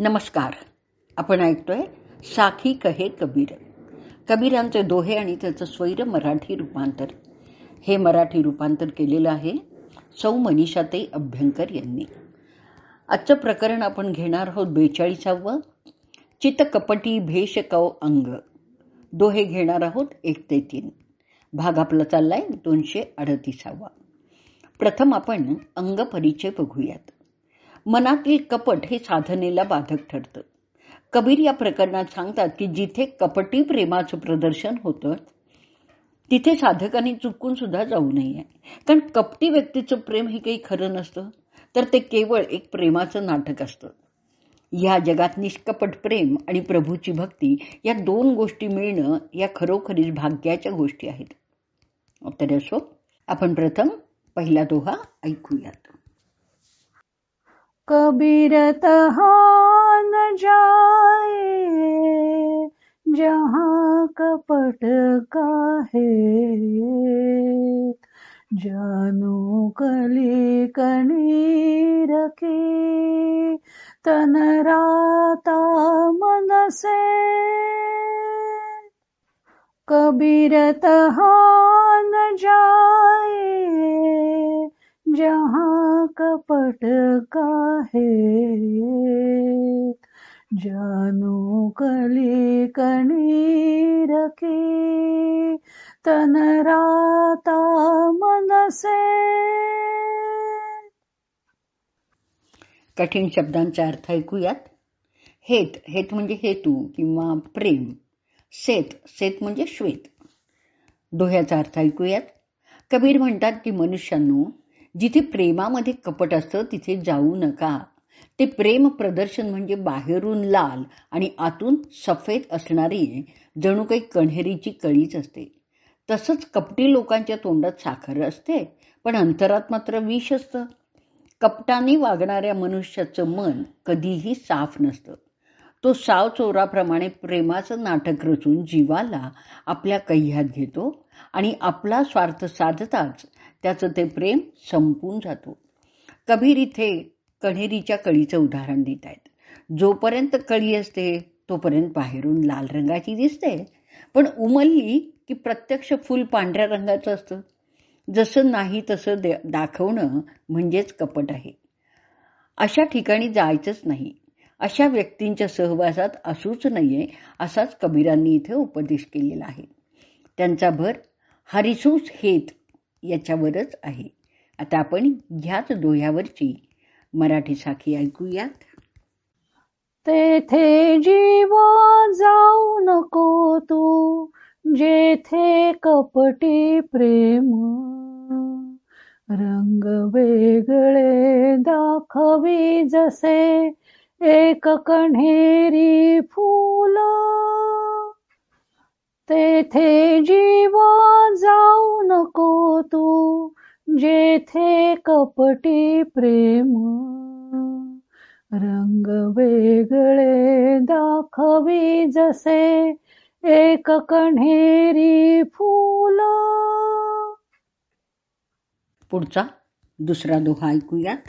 नमस्कार. आपण ऐकतोय साखी कहे कबीर. कबीरांचे दोहे आणि त्याचं स्वैर मराठी रूपांतर. हे मराठी रूपांतर केलेलं आहे सौ मनीषाताई अभ्यंकर यांनी. आजचं प्रकरण आपण घेणार आहोत बेचाळीसावं. चित कपटी भेष कव अंग. दोहे घेणार आहोत एक ते तीन. भाग आपला चाललाय दोनशे अडतीसावा. प्रथम आपण अंग परिचय बघूयात. मनातील कपट हे साधनेला बाधक ठरतं. कबीर या प्रकरणात सांगतात की जिथे कपटी प्रेमाचं प्रदर्शन होतं तिथे साधकांनी चुकून सुद्धा जाऊ नये. कारण कपटी व्यक्तीचं प्रेम हे काही खरं नसतं तर ते केवळ एक प्रेमाचं नाटक असतं. या जगात निष्कपट प्रेम आणि प्रभूची भक्ती या दोन गोष्टी मिळणं या खरोखरीच भाग्याच्या गोष्टी आहेत. तर असो आपण प्रथम पहिला दोहा ऐकूयात. कबीर न जाए जहाँ कपट का है जानो कली कनी रखी तन राता मन से कबीर न जाए जहाँ कपट काहे जानू जानो कली कणी रखी तन राता मनसे। कठीण शब्दांचा अर्थ ऐकूयात. हेत हेत म्हणजे हेतू किंवा प्रेम. सेत सेत म्हणजे श्वेत. दोह्याचा अर्थ ऐकूयात. कबीर म्हणतात की मनुष्यांनो जिथे प्रेमामध्ये कपट असतं तिथे जाऊ नका. ते प्रेम प्रदर्शन म्हणजे बाहेरून लाल आणि आतून सफेद असणारी जणू काही कण्हेरीची कळीच असते. तसंच कपटी लोकांच्या तोंडात साखर असते पण अंतरात मात्र विष असतं. कपटाने वागणाऱ्या मनुष्याचं मन कधीही साफ नसतं. तो साव चोराप्रमाणे प्रेमाचं नाटक रचून जीवाला आपल्या कह्यात घेतो आणि आपला स्वार्थ साधताच त्याचं ते प्रेम संपून जातो. कबीर इथे कण्हेरीच्या कळीचं उदाहरण देत आहेत जोपर्यंत कळी असते तोपर्यंत बाहेरून लाल रंगाची दिसते. पण उमलली की प्रत्यक्ष फुल पांढऱ्या रंगाचं असतं. जसं नाही तसं दाखवणं म्हणजेच कपट आहे. अशा ठिकाणी जायचंच नाही. अशा व्यक्तींच्या सहवासात असूच नाहीये असाच कबीरांनी इथे उपदेश केलेला आहे. त्यांचा भर हरिसूस हेत याच्यावरच आहे. आता आपण ह्याच दोह्यावरची मराठी साखी ऐकूयात. तेथे जीव जाऊ नको तू जेथे कपटी प्रेम. रंग वेगळे दाखवी जसे एक कण्हेरी फूल. तेथे जीव जाऊ नको तू जेथे कपटी प्रेम. रंग वेगळे दाखवी जसे एक कण्हेरी फूल. पुढचा दुसरा दोहा ऐकूयात.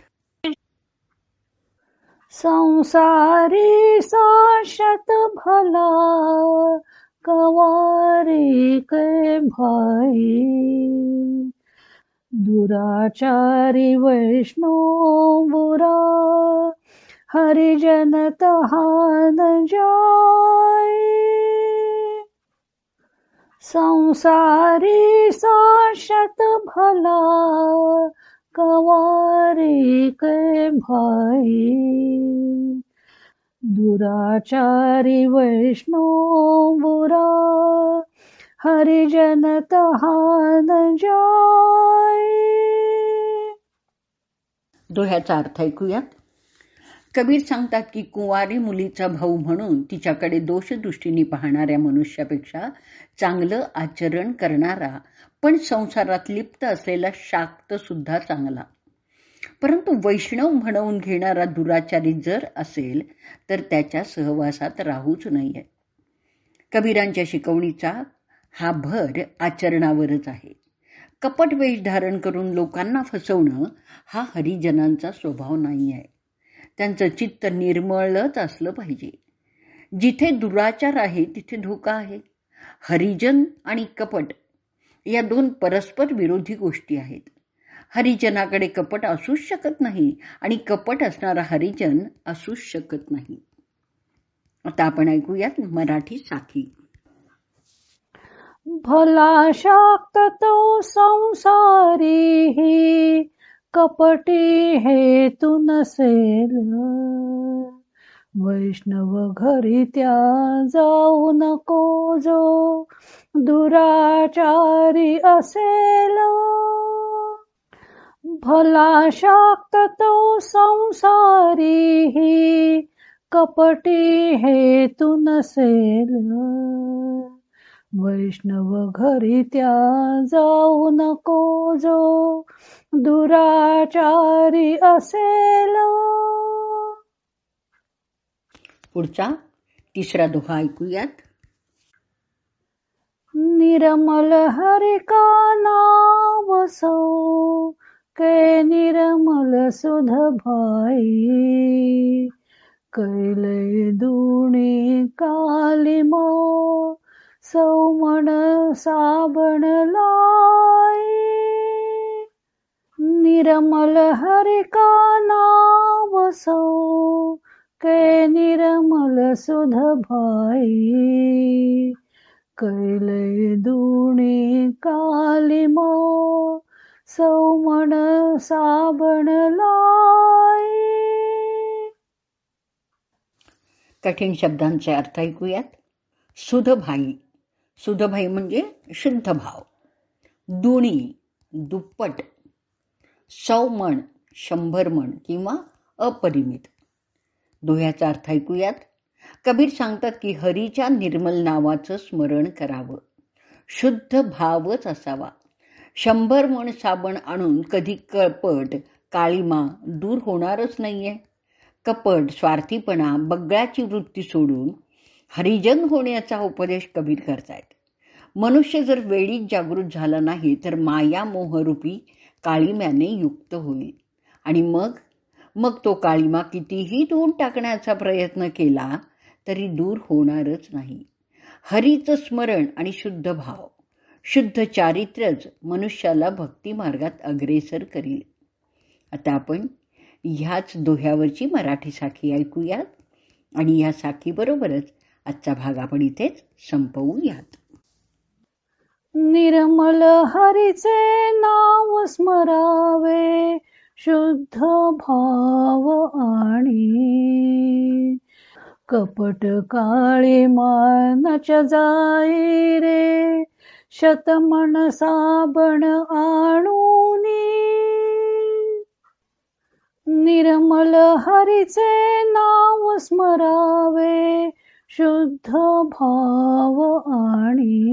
संसारी साशत भला कवारी के भाई। दुराचारी वैष्णो बुरा हरिजन तहान जाय। संसारी साशत भला कवारी के भाई। दुराचारी वैष्णव हरिजन तहान जाय. दोह्याचा अर्थ ऐकूयात. कबीर सांगतात की कुंवारी मुलीचा भाऊ म्हणून तिच्याकडे दोषदृष्टीने पाहणाऱ्या मनुष्यापेक्षा चांगलं आचरण करणारा पण संसारात लिप्त असलेला शाक्त सुद्धा चांगला. परंतु वैष्णव म्हणवून घेणारा दुराचारी जर असेल तर त्याच्या सहवासात राहूच नाहीये. कबीरांच्या शिकवणीचा हा भर आचरणावरच आहे. कपट वेश धारण करून लोकांना फसवणं हा हरिजनांचा स्वभाव नाही आहे त्यांचं चित्त निर्मळच असलं पाहिजे. जिथे दुराचार आहे तिथे धोका आहे. हरिजन आणि कपट या दोन परस्पर विरोधी गोष्टी आहेत. हरिजनाकडे कपट असूच शकत नाही आणि कपट असणारा हरिजन असूच शकत नाही. आता आपण ऐकूयात मराठी साखी भला शाक्त तो संसारी कपटी हे तू नसेल वैष्णव घरी त्या जाऊ नको जो दुराचारी असेल. भला शाक्त तो संसारी कपटी हे तू नसेल। वैष्णव घरी त्या जाऊ नको जो दुराचारी असेल। पुढचा तिसरा दोहा ऐकूयात. निर्मल हरि का नाव सो कै निरमल सुध भाई कैलय दुणी कालिमो सौमण साबण लाई निरमल हरिका नाम सौ के कै सुध भाई कैलय दुणी कालिमो सौमण साबण लाय. कठीण शब्दांचे अर्थ ऐकूयात. सुधभाई. सुधभाई म्हणजे शुद्ध भाव दुणी दुप्पट. सौमण शंभर मण किंवा अपरिमित. दोह्याचा अर्थ ऐकूयात. कबीर सांगतात की हरीच्या निर्मल नावाचं स्मरण करावं. शुद्ध भावच असावा. शंभर मण साबण आणून कधी कपट काळीमा दूर होणारच नाहीये. कपट स्वार्थीपणा बगळ्याची वृत्ती सोडून हरिजन होण्याचा उपदेश कबीर करतायत. मनुष्य जर वेळीच जागृत झाला नाही तर माया मोहरूपी काळीम्याने युक्त होईल. आणि मग? मग तो काळीमा कितीही धुवून टाकण्याचा प्रयत्न केला तरी दूर होणारच नाही. हरीचं स्मरण आणि शुद्ध भाव. शुद्ध चारित्र्यच मनुष्याला भक्ती मार्गात अग्रेसर करील. आता आपण ह्याच दोह्यावरची मराठी साखी ऐकूयात आणि या साखीबरोबरच आजचा भाग आपण इथेच संपवूयात. निर्मल हरीचे नाव स्मरावे शुद्ध भाव आणि. कपट काळे मानच जाई रे शतमन साबण आणून निर्मल हरीचे नाव स्मरावे शुद्ध भाव आणि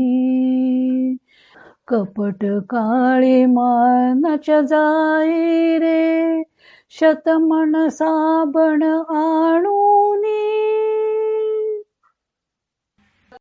कपट काळे मानच जाई रे शतमन साबण आणूनी